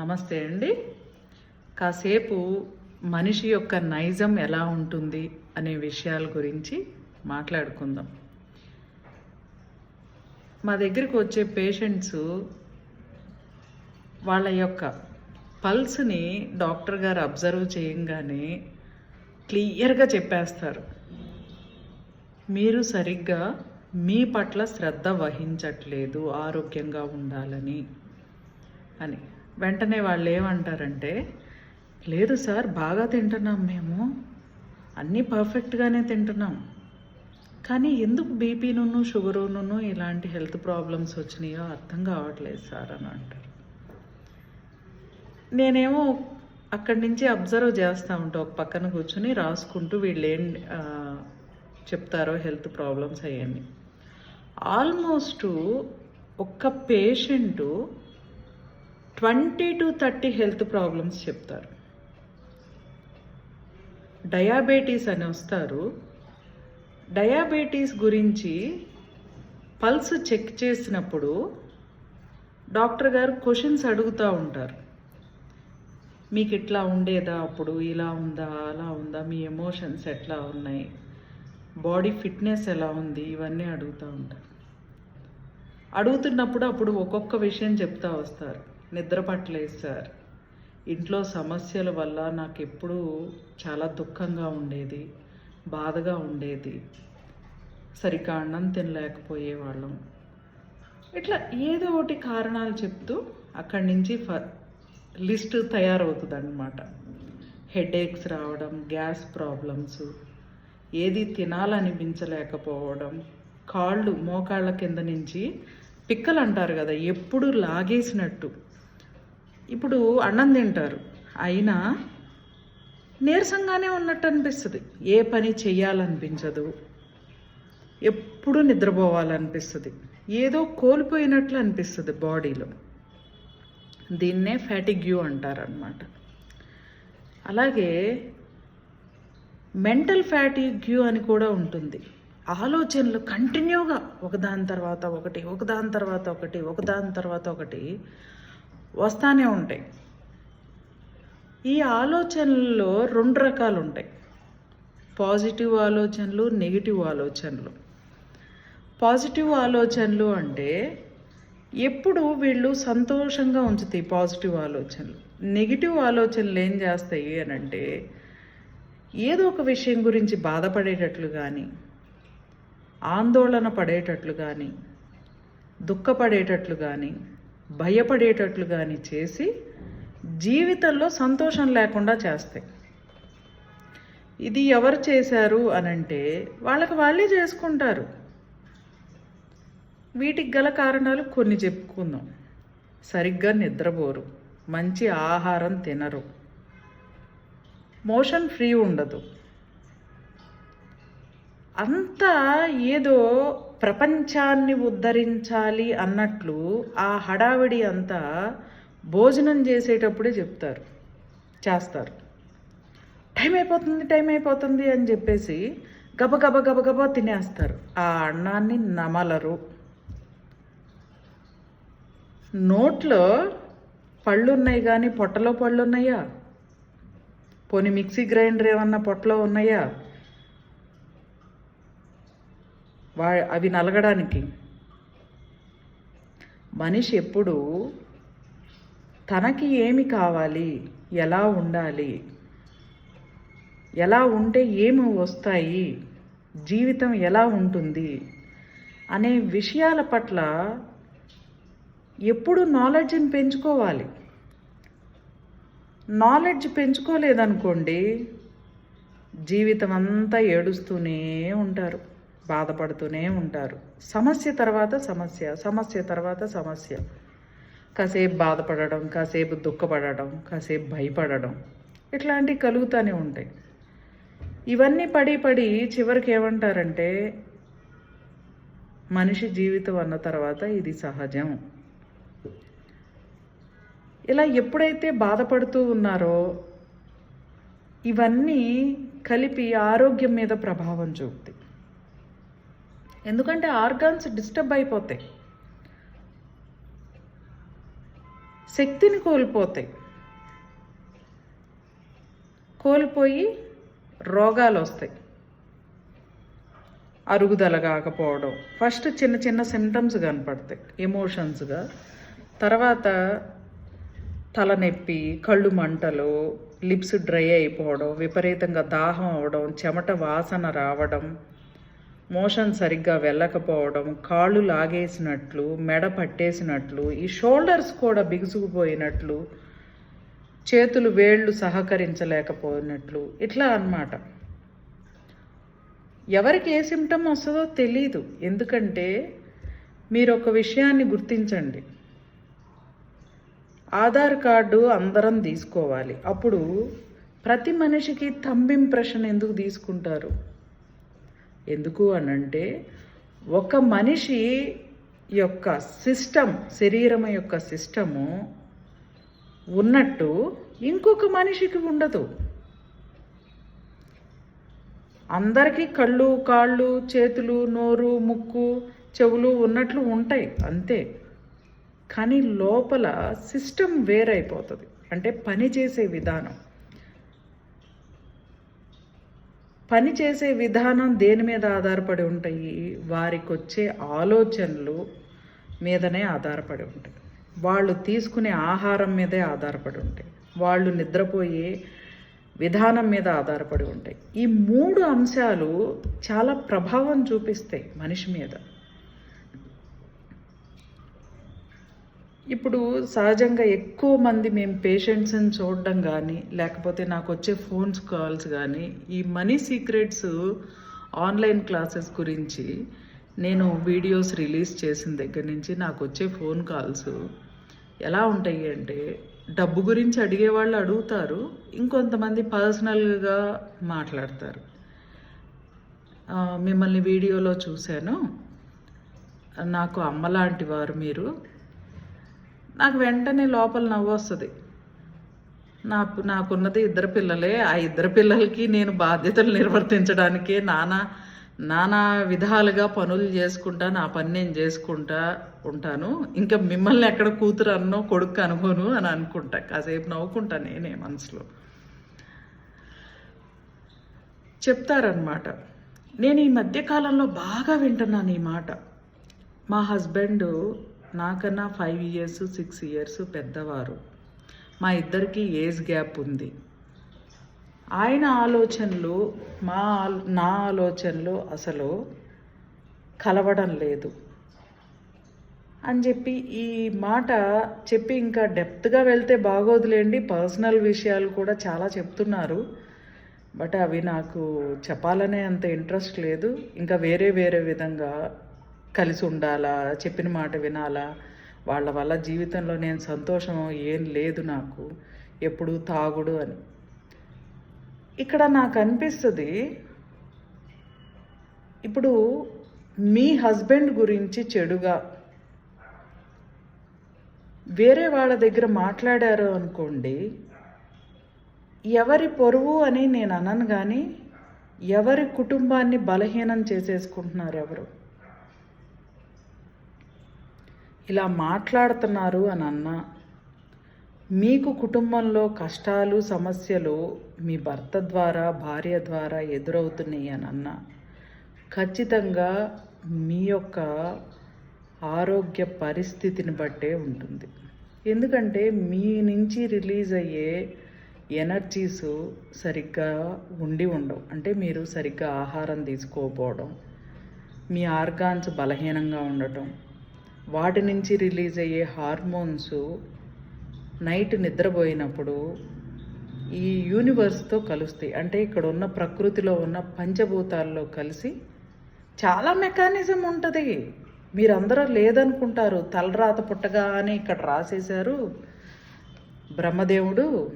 నమస్తే అండి. కాసేపు మనిషి యొక్క నైజం ఎలా ఉంటుంది అనే విషయాల గురించి మాట్లాడుకుందాం. మా దగ్గరికి వచ్చే పేషెంట్స్ వాళ్ళ యొక్క పల్స్ని డాక్టర్ గారు అబ్జర్వ్ చేయంగానే క్లియర్గా చెప్పేస్తారు. మీరు సరిగ్గా మీ పట్ల శ్రద్ధ వహించట్లేదు ఆరోగ్యంగా ఉండాలని అని. వెంటనే వాళ్ళు ఏమంటారంటే లేదు సార్ బాగా తింటున్నాం మేము. అన్నీ పర్ఫెక్ట్గానే తింటున్నాం. కానీ ఎందుకు బీపీను షుగరును ఇలాంటి హెల్త్ ప్రాబ్లమ్స్ వచ్చినాయో అర్థం కావట్లేదు సార్ అని అంటారు. నేనేమో అక్కడి నుంచి అబ్జర్వ్ చేస్తూ ఉంటా ఒక పక్కన కూర్చుని రాసుకుంటూ వీళ్ళు ఏం చెప్తారో హెల్త్ ప్రాబ్లమ్స్ అవన్నీ. ఆల్మోస్ట్ ఒక్క patient twenty to thirty health problems చెప్తారు. డయాబెటీస్ అని వస్తారు. డయాబెటీస్ గురించి పల్స్ చెక్ చేసినప్పుడు డాక్టర్ గారు క్వశ్చన్స్ అడుగుతూ ఉంటారు. మీకు ఇట్లా ఉండేదా అప్పుడు? ఇలా ఉందా? అలా ఉందా? మీ ఎమోషన్స్ ఎట్లా ఉన్నాయి? బాడీ ఫిట్నెస్ ఎలా ఉంది? ఇవన్నీ అడుగుతూ ఉంటారు. అడుగుతున్నప్పుడు అప్పుడు ఒక్కొక్క విషయం చెప్తా వస్తారు. నిద్ర పట్టలేదు సార్. ఇంట్లో సమస్యల వల్ల నాకు ఎప్పుడూ చాలా దుఃఖంగా ఉండేది బాధగా ఉండేది. సరిగ్గా అన్నం తినలేకపోయేవాళ్ళం. ఇట్లా ఏదో ఒకటి కారణాలు చెప్తూ అక్కడి నుంచి ఫ లిస్ట్ తయారవుతుంది అనమాట హెడేక్స్ రావడం గ్యాస్ ప్రాబ్లమ్స్ ఏది తినాలనిపించలేకపోవడం కాళ్ళు మోకాళ్ళ కింద నుంచి పిక్కలు అంటారు కదా ఎప్పుడు లాగేసినట్టు. ఇప్పుడు అన్నం తింటారు. అయినా నీరసంగానే ఉన్నట్టు అనిపిస్తుంది. ఏ పని చేయాలనిపించదు ఎప్పుడు నిద్రపోవాలనిపిస్తుంది. ఏదో కోల్పోయినట్లు అనిపిస్తుంది బాడీలో. దీన్నే ఫ్యాటిగ్యూ అంటారనమాట అలాగే మెంటల్ ఫ్యాటిగ్యూ అని కూడా ఉంటుంది. ఆలోచనలు కంటిన్యూగా ఒకదాని తర్వాత ఒకటి ఒకదాని తర్వాత ఒకటి ఒకదాని తర్వాత ఒకటి వస్తానే ఉంటాయి. ఈ ఆలోచనల్లో రెండు రకాలు ఉంటాయి పాజిటివ్ ఆలోచనలు నెగిటివ్ ఆలోచనలు. పాజిటివ్ ఆలోచనలు అంటే ఎప్పుడు వీళ్ళు సంతోషంగా ఉంచుతాయి పాజిటివ్ ఆలోచనలు. నెగిటివ్ ఆలోచనలు ఏం చేస్తాయి అని అంటే ఏదో ఒక విషయం గురించి బాధపడేటట్లు కానీ ఆందోళన పడేటట్లు కానీ దుఃఖపడేటట్లు కానీ భయపడేటట్లు కానీ చేసి జీవితంలో సంతోషం లేకుండా చేస్తాయి. ఇది ఎవరు చేశారు అనంటే వాళ్ళకి వాళ్ళే చేసుకుంటారు. వీటికి గల కారణాలు కొన్ని చెప్పుకుందాం. సరిగ్గా నిద్రపోరు మంచి ఆహారం తినరు. మోషన్ ఫ్రీ ఉండదు. అంతా ఏదో ప్రపంచాన్ని ఉద్ధరించాలి అన్నట్లు ఆ హడావిడి అంతా భోజనం చేసేటప్పుడే చెప్తారు చేస్తారు. టైం అయిపోతుంది టైం అయిపోతుంది అని చెప్పేసి గబ గబ గబ గబ తినేస్తారు. ఆ అన్నాన్ని నమలరు. నోట్లో పళ్ళు ఉన్నాయి కానీ పొట్టలో పళ్ళు ఉన్నాయా పోనీ మిక్సీ గ్రైండర్ ఏమన్నా పొట్టలో ఉన్నాయా? వా అవి నలగడానికి. మనిషి ఎప్పుడు తనకి ఏమి కావాలి ఎలా ఉండాలి ఎలా ఉంటే ఏమి వస్తాయి జీవితం ఎలా ఉంటుంది అనే విషయాల పట్ల ఎప్పుడు నాలెడ్జ్ని పెంచుకోవాలి. నాలెడ్జ్ పెంచుకోలేదనుకోండి జీవితం అంతా ఏడుస్తూనే ఉంటారు. బాధపడుతూనే ఉంటారు. సమస్య తర్వాత సమస్య సమస్య తర్వాత సమస్య. కాసేపు బాధపడడం కాసేపు దుఃఖపడడం కాసేపు భయపడడం ఇట్లాంటివి కలుగుతూనే ఉంటాయి. ఇవన్నీ పడి పడి చివరికి ఏమంటారంటే మనిషి జీవితం అన్న తర్వాత ఇది సహజం. ఇలా ఎప్పుడైతే బాధపడుతూ ఉన్నారో ఇవన్నీ కలిపి ఆరోగ్యం మీద ప్రభావం చూపుతాయి. ఎందుకంటే ఆర్గాన్స్ డిస్టర్బ్ అయిపోతాయి. శక్తిని కోల్పోతాయి. కోల్పోయి రోగాలు వస్తాయి. అరుగుదల కాకపోవడం. ఫస్ట్ చిన్న చిన్న సిమ్టమ్స్ కనపడతాయి. ఎమోషన్స్గా తర్వాత తలనొప్పి కళ్ళు మంటలు లిప్స్ డ్రై అయిపోవడం విపరీతంగా దాహం అవడం చెమట వాసన రావడం మోషన్ సరిగ్గా వెళ్ళకపోవడం కాళ్ళు లాగేసినట్లు మెడ పట్టేసినట్లు ఈ షోల్డర్స్ కూడా బిగుసుకుపోయినట్లు చేతులు వేళ్ళు సహకరించలేకపోయినట్లు ఇట్లా అన్నమాట. ఎవరికి ఏ సిమ్టమ్ వస్తుందో తెలీదు. ఎందుకంటే మీరు ఒక విషయాన్ని గుర్తించండి. ఆధార్ కార్డు అందరం తీసుకోవాలి. అప్పుడు ప్రతి మనిషికి థంబ్ ఇంప్రెషన్ ఎందుకు తీసుకుంటారు? ఎందుకు అనంటే ఒక మనిషి యొక్క సిస్టమ్ శరీరం యొక్క సిస్టము ఉన్నట్టు ఇంకొక మనిషికి ఉండదు. అందరికీ కళ్ళు కాళ్ళు చేతులు నోరు ముక్కు చెవులు ఉన్నట్లు ఉంటాయి అంతే. కానీ లోపల సిస్టమ్ వేరైపోతుంది. అంటే పని చేసే విధానం. పని చేసే విధానం దేని మీద ఆధారపడి ఉంటాయి? వారికి వచ్చే ఆలోచనలు మీదనే ఆధారపడి ఉంటాయి. వాళ్ళు తీసుకునే ఆహారం మీదే ఆధారపడి ఉంటాయి. వాళ్ళు నిద్రపోయే విధానం మీద ఆధారపడి ఉంటాయి. ఈ మూడు అంశాలు చాలా ప్రభావం చూపిస్తాయి మనిషి మీద. ఇప్పుడు సహజంగా ఎక్కువ మంది మేము పేషెంట్స్ని చూడడం కానీ లేకపోతే నాకు వచ్చే ఫోన్స్ కాల్స్ కానీ ఈ మనీ సీక్రెట్స్ ఆన్లైన్ క్లాసెస్ గురించి నేను వీడియోస్ రిలీజ్ చేసిన దగ్గర నుంచి నాకు వచ్చే ఫోన్ కాల్స్ ఎలా ఉంటాయి అంటే డబ్బు గురించి అడిగే వాళ్ళు అడుగుతారు ఇంకొంతమంది పర్సనల్గా మాట్లాడతారు. మిమ్మల్ని వీడియోలో చూశాను. నాకు అమ్మలాంటి వారు మీరు నాకు వెంటనే లోపల నవ్వు వస్తుంది. నాకు నాకున్నది ఇద్దరు పిల్లలే ఆ ఇద్దరు పిల్లలకి నేను బాధ్యతలు నిర్వర్తించడానికే నానా నానా విధాలుగా పనులు చేసుకుంటా నా పని నేను చేసుకుంటా ఉంటాను. ఇంకా మిమ్మల్ని ఎక్కడ కూతురు అన్నో కొడుకు అనుకోను అని అనుకుంటా. కాసేపు నవ్వుకుంటా నేనే మనసులో. చెప్తారనమాట నేను ఈ మధ్యకాలంలో బాగా వింటున్నాను ఈ మాట. మా హస్బెండ్ నాకన్నా ఫైవ్ ఇయర్స్ సిక్స్ ఇయర్స్ పెద్దవారు. మా ఇద్దరికి ఏజ్ గ్యాప్ ఉంది. ఆయన ఆలోచనలు మా నా ఆలోచనలు అసలు కలవడం లేదు. అని చెప్పి ఈ మాట చెప్పి ఇంకా డెప్త్గా వెళ్తే బాగోదులేండి. పర్సనల్ విషయాలు కూడా చాలా చెప్తున్నారు. బట్ అవి నాకు చెప్పాలనే అంత ఇంట్రెస్ట్ లేదు. ఇంకా వేరే వేరే విధంగా కలిసి ఉండాలా చెప్పిన మాట వినాలా? వాళ్ళ వల్ల జీవితంలో నేను సంతోషం ఏం లేదు నాకు. ఎప్పుడు తాగుడు అని. ఇక్కడ నాకు అనిపిస్తుంది ఇప్పుడు మీ హస్బెండ్ గురించి చెడుగా వేరే వాళ్ళ దగ్గర మాట్లాడారు అనుకోండి ఎవరి పొరువు అని నేను అనను కానీ ఎవరి కుటుంబాన్ని బలహీనం చేసేసుకుంటున్నారు ఎవరు? ఇలా మాట్లాడుతున్నారు అని అన్నా. మీకు కుటుంబంలో కష్టాలు సమస్యలు మీ భర్త ద్వారా భార్య ద్వారా ఎదురవుతున్నాయి అని అన్న. ఖచ్చితంగా మీ యొక్క ఆరోగ్య పరిస్థితిని బట్టే ఉంటుంది. ఎందుకంటే మీ నుంచి రిలీజ్ అయ్యే ఎనర్జీస్ సరిగ్గా ఉండి ఉండవు. అంటే మీరు సరిగ్గా ఆహారం తీసుకోకపోవడం మీ ఆర్గాన్స్ బలహీనంగా ఉండటం వాటి నుంచి రిలీజ్ అయ్యే హార్మోన్స్ నైట్ నిద్రపోయినప్పుడు ఈ యూనివర్స్తో కలుస్తాయి. అంటే ఇక్కడ ఉన్న ప్రకృతిలో ఉన్న పంచభూతాల్లో కలిసి చాలా మెకానిజం ఉంటుంది. మీరందరూ లేదనుకుంటారు. తలరాత పుట్టగా అని ఇక్కడ రాసేశారు బ్రహ్మదేవుడు.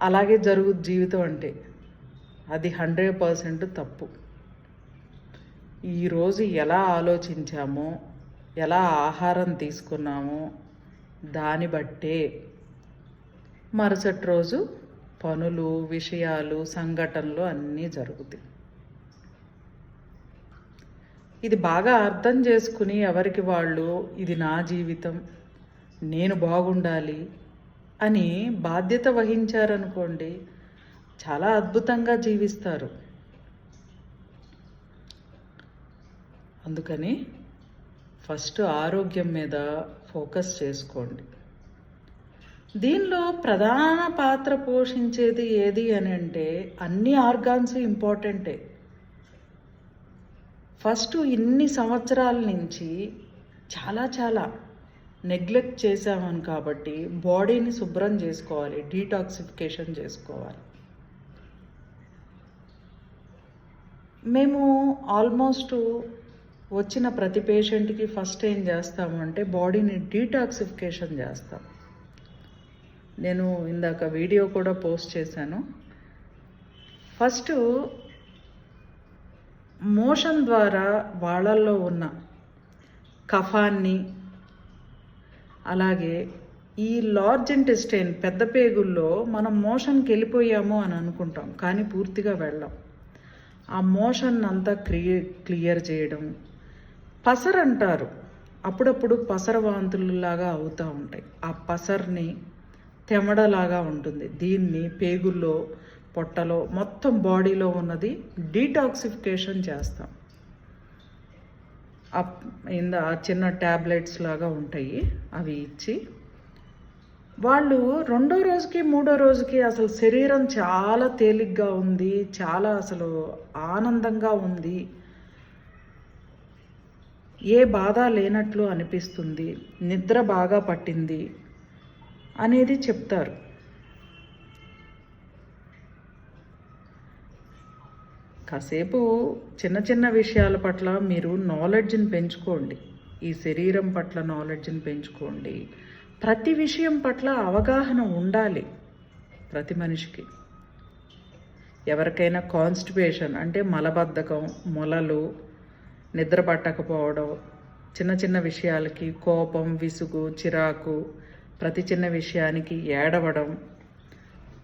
అలాగే జరుగు జీవితం అంటే అది హండ్రెడ్ పర్సెంట్ తప్పు. ఈరోజు ఎలా ఆలోచించామో ఎలా ఆహారం తీసుకున్నామో దాన్ని బట్టే మరుసటి రోజు పనులు విషయాలు సంఘటనలు అన్నీ జరుగుతాయి. ఇది బాగా అర్థం చేసుకుని ఎవరికి వాళ్ళు ఇది నా జీవితం నేను బాగుండాలి అని బాధ్యత వహించారనుకోండి చాలా అద్భుతంగా జీవిస్తారు. అందుకని ఫస్ట్ ఆరోగ్యం మీద ఫోకస్ చేసుకోండి. దీనిలో ప్రధాన పాత్ర పోషించేది ఏది అని అంటే అన్ని ఆర్గాన్స్ ఇంపార్టెంటే. ఫస్ట్ ఇన్ని సంవత్సరాల నుంచి చాలా చాలా నెగ్లెక్ట్ చేసామని కాబట్టి బాడీని శుభ్రం చేసుకోవాలి డీటాక్సిఫికేషన్ చేసుకోవాలి. మేము ఆల్మోస్ట్ వచ్చిన ప్రతి పేషెంట్కి ఫస్ట్ ఏం చేస్తాము అంటే బాడీని డీటాక్సిఫికేషన్ చేస్తాం. నేను ఇందాక వీడియో కూడా పోస్ట్ చేశాను. ఫస్ట్ మోషన్ ద్వారా వాళ్ళల్లో ఉన్న కఫాన్ని అలాగే ఈ లార్జ్ ఇంటెస్టైన్ పెద్ద పేగుల్లో మనం మోషన్కి వెళ్ళిపోయాము అని అనుకుంటాం కానీ పూర్తిగా వెళ్ళాం. ఆ మోషన్ అంతా క్లియర్ క్లియర్ చేయడం పసర్ అంటారు అప్పుడప్పుడు పసర వాంతులలాగా అవుతూ ఉంటాయి. ఆ పసర్ని తెమడలాగా ఉంటుంది. దీన్ని పేగుల్లో పొట్టలో మొత్తం బాడీలో ఉన్నది డీటాక్సిఫికేషన్ చేస్తాం. ఇంద చిన్న ట్యాబ్లెట్స్ లాగా ఉంటాయి. అవి ఇచ్చి వాళ్ళు రెండో రోజుకి మూడో రోజుకి అసలు శరీరం చాలా తేలిగ్గా ఉంది చాలా అసలు ఆనందంగా ఉంది. ఏ బాధ లేనట్లు అనిపిస్తుంది నిద్ర బాగా పట్టింది అనేది చెప్తారు. కాసేపు చిన్న చిన్న విషయాల పట్ల మీరు నాలెడ్జ్ని పెంచుకోండి. ఈ శరీరం పట్ల నాలెడ్జ్ని పెంచుకోండి. ప్రతి విషయం పట్ల అవగాహన ఉండాలి ప్రతి మనిషికి. ఎవరికైనా కాన్స్టిపేషన్ అంటే మలబద్ధకం మొలలు నిద్ర పట్టకపోవడం చిన్న చిన్న విషయాలకి కోపం విసుగు చిరాకు ప్రతి చిన్న విషయానికి ఏడవడం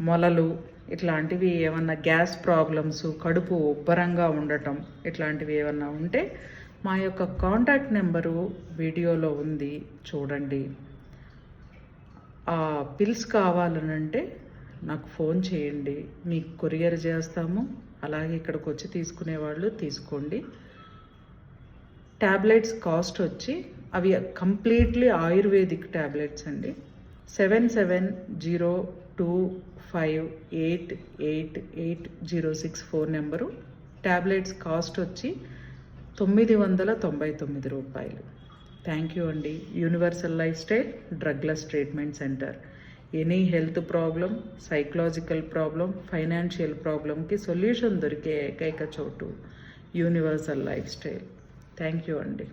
మొలలు ఇట్లాంటివి ఏమన్నా గ్యాస్ ప్రాబ్లమ్స్ కడుపు ఉబ్బరంగా ఉండటం ఇట్లాంటివి ఏమన్నా ఉంటే మా యొక్క కాంటాక్ట్ నెంబరు వీడియోలో ఉంది చూడండి. ఆ పిల్స్ కావాలనంటే నాకు ఫోన్ చేయండి. మీకు కొరియర్ చేస్తాము అలాగే ఇక్కడికి వచ్చి తీసుకునే వాళ్ళు తీసుకోండి. ట్యాబ్లెట్స్ కాస్ట్ వచ్చి అవి కంప్లీట్లీ ఆయుర్వేదిక్ ట్యాబ్లెట్స్ అండి. Seven seven zero two five eight eight eight zero six four number. Tablets cost వచ్చి తొమ్మిది వందల తొంభై తొమ్మిది రూపాయలు. థ్యాంక్ యూ అండి. Universal lifestyle drugless treatment centre. Any health problem psychological problem financial ప్రాబ్లంకి సొల్యూషన్ దొరికే ఏకైక చోటు universal life style. Thank you అండి.